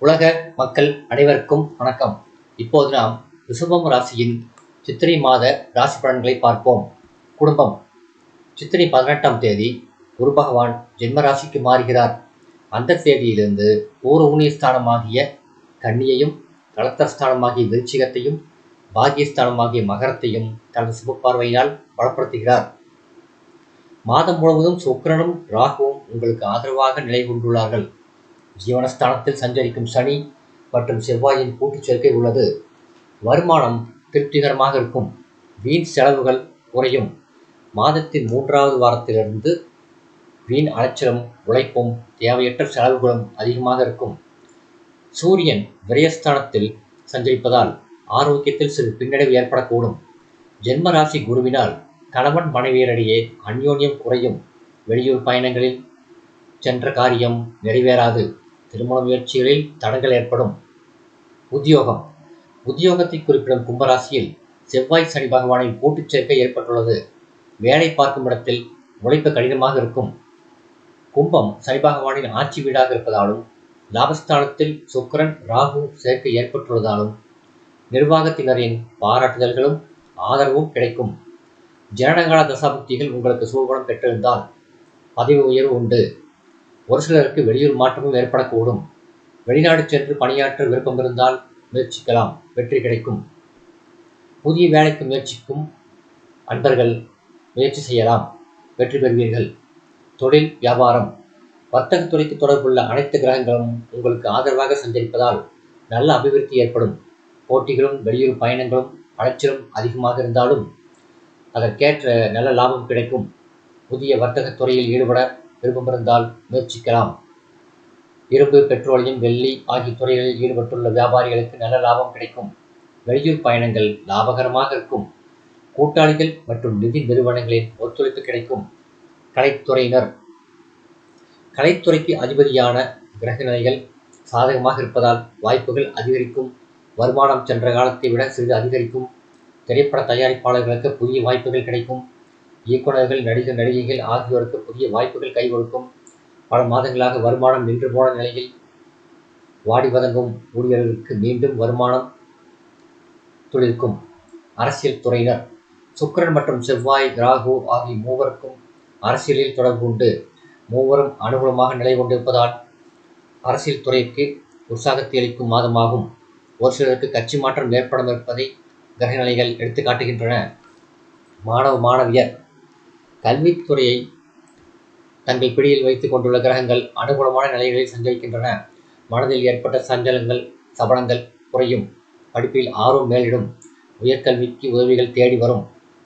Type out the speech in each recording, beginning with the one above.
உலக மக்கள் அனைவருக்கும் வணக்கம். இப்போது நாம் ரிஷபம் ராசியின் சித்திரை மாத ராசி பலன்களை பார்ப்போம். குடும்பம். சித்திரை பதினெட்டாம் தேதி குரு பகவான் ஜென்ம ராசிக்கு மாறுகிறார். அந்த தேதியிலிருந்து பூர்வ ஸ்தானமாகிய கன்னியையும் கலத்தரஸ்தானமாகிய விருச்சிகத்தையும் பாகியஸ்தானமாகிய மகரத்தையும் தனது சுபப்பார்வையினால் பலப்படுத்துகிறார் மாதம் முழுவதும் சுக்கிரனும் ராகுவும் உங்களுக்கு ஆதரவாக நிலை கொண்டுள்ளார்கள். ஜீவனஸ்தானத்தில் சஞ்சரிக்கும் சனி மற்றும் செவ்வாயின் கூட்டுச் சேர்க்கை உள்ளது. வருமானம் திருப்திகரமாக இருக்கும். வீண் செலவுகள் குறையும். மாதத்தின் மூன்றாவது வாரத்திலிருந்து வீண் அலைச்சலும் உழைப்பும் தேவையற்ற செலவுகளும் அதிகமாக இருக்கும். சூரியன் விரயஸ்தானத்தில் சஞ்சரிப்பதால் ஆரோக்கியத்தில் சிறு பின்னடைவு ஏற்படக்கூடும். ஜென்மராசி குருவினால் கணவன் மனைவியரிடையே அந்யோன்யம் குறையும். வெளியூர் பயணங்களில் சென்ற காரியம் நிறைவேறாது. திருமண முயற்சிகளில் தடங்கள் ஏற்படும். உத்தியோகம். உத்தியோகத்தை குறிப்பிடும் கும்பராசியில் செவ்வாய் சனி பகவானின் கூட்டுச் சேர்க்கை ஏற்பட்டுள்ளது. வேலை பார்க்கும் இடத்தில் உழைப்பு கடினமாக இருக்கும். கும்பம் சனி பகவானின் ஆட்சி வீடாக இருப்பதாலும் லாபஸ்தானத்தில் சுக்கரன் ராகு சேர்க்கை ஏற்பட்டுள்ளதாலும் நிர்வாகத்தினரின் பாராட்டுதல்களும் ஆதரவும் கிடைக்கும். ஜனனகால தசாபுக்திகள் உங்களுக்கு சுபபலம் பெற்றிருந்தால் பதவி உயர்வு உண்டு. ஒரு சிலருக்கு வெளியூர் மாற்றமும் ஏற்படக்கூடும். வெளிநாடு சென்று பணியாற்ற விருப்பம் இருந்தால் முயற்சிக்கலாம். வெற்றி கிடைக்கும். புதிய வேலைக்கு முயற்சிக்கும் அன்பர்கள் முயற்சி செய்யலாம். வெற்றி பெறுவீர்கள். தொழில் வியாபாரம். வர்த்தகத்துறைக்கு தொடர்புள்ள அனைத்து கிரகங்களும் உங்களுக்கு ஆதரவாக சஞ்சரிப்பதால் நல்ல அபிவிருத்தி ஏற்படும். போட்டிகளும் வெளியூர் பயணங்களும் அலைச்சலும் அதிகமாக இருந்தாலும் அதற்கேற்ற நல்ல லாபம் கிடைக்கும். புதிய வர்த்தகத் துறையில் ஈடுபட விருப்பமிருந்தால் முயற்சிக்கலாம். இரும்பு பெட்ரோலியம் வெள்ளி ஆகிய துறைகளில் ஈடுபட்டுள்ள வியாபாரிகளுக்கு நல்ல லாபம் கிடைக்கும். வெளியூர் பயணங்கள் லாபகரமாக இருக்கும். கூட்டாளிகள் மற்றும் நிதி நிறுவனங்களின் ஒத்துழைப்பு கிடைக்கும். கலைத்துறையினர். கலைத்துறைக்கு அதிபதியான கிரகநிலைகள் சாதகமாக இருப்பதால் வாய்ப்புகள் அதிகரிக்கும். வருமானம் சென்ற காலத்தை விட சிறிது அதிகரிக்கும். திரைப்பட தயாரிப்பாளர்களுக்கு புதிய வாய்ப்புகள் கிடைக்கும். இயக்குநர்கள் நடிகர் நடிகைகள் ஆகியோருக்கு புதிய வாய்ப்புகள் கை கொடுக்கும். பல மாதங்களாக வருமானம் நின்று போன நிலையில் வாடி வதங்கும் ஊழியர்களுக்கு மீண்டும் வருமானம் துளிர்க்கும் அரசியல் துறையினர் சுக்கரன் மற்றும் செவ்வாய் ராகு ஆகிய மூவருக்கும் அரசியலில் தொடர்பு உண்டு. மூவரும் அனுகூலமாக நிலை கொண்டிருப்பதால் அரசியல் துறைக்கு உற்சாகத்தை அளிக்கும் மாதமாகும். ஒரு சிலருக்கு கட்சி மாற்றம் ஏற்படும் இருப்பதை கிரகநிலைகள் எடுத்து காட்டுகின்றன. மாணவ மாணவியர் கல்வித்துறையை தங்கள் பிடியில் வைத்துக் கொண்டுள்ள கிரகங்கள் அனுகூலமான நிலைகளில் சஞ்சரிக்கின்றன. மனதில் ஏற்பட்ட சஞ்சலங்கள் சபலங்கள் குறையும். படிப்பில் ஆர்வம் மேலிடும். உயர்கல்விக்கு உதவிகள் தேடி வரும்.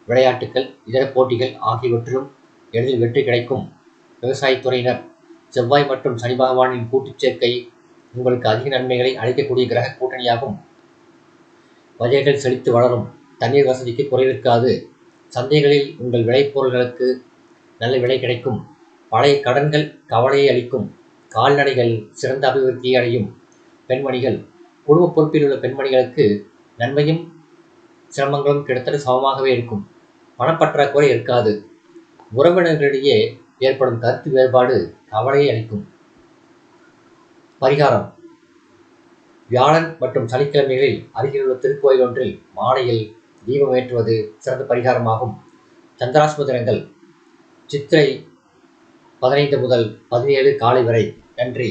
விளையாட்டுகள் இதர போட்டிகள் ஆகியவற்றிலும் எளிதில் வெற்றி கிடைக்கும். விவசாயத்துறையினர் செவ்வாய் மற்றும் சனி பகவானின் கூட்டுச் சேர்க்கை உங்களுக்கு அதிக நன்மைகளை அளிக்கக்கூடிய கிரக கூட்டணியாகும். வகைகள் செழித்து வளரும். தண்ணீர் வசதிக்கு குறைவிருக்காது. சந்தைகளில் உங்கள் விளைபொருள்களுக்கு நல்ல விலை கிடைக்கும். பழைய கடன்கள் கவலையை அளிக்கும். கால்நடைகள் சிறந்த அபிவிருத்தியை அடையும். பெண்மணிகள் குடும்ப பொறுப்பில் உள்ள பெண்மணிகளுக்கு நன்மையும் சிரமங்களும் கிட்டத்தட்ட சமமாகவே இருக்கும். பணப்பற்றாக்குறை இருக்காது. உறவினர்களிடையே ஏற்படும் கருத்து வேறுபாடு கவலையை அளிக்கும். பரிகாரம். வியாழன் மற்றும் சனிக்கிழமைகளில் அருகிலுள்ள திருக்கோயில் ஒன்றில் மாலையில் தீபம் ஏற்றுவது சிறந்த பரிகாரமாகும். சந்திராஷ்ம தினங்கள் சித்திரை பதினைந்து முதல் பதினேழு காலை வரை நன்றி.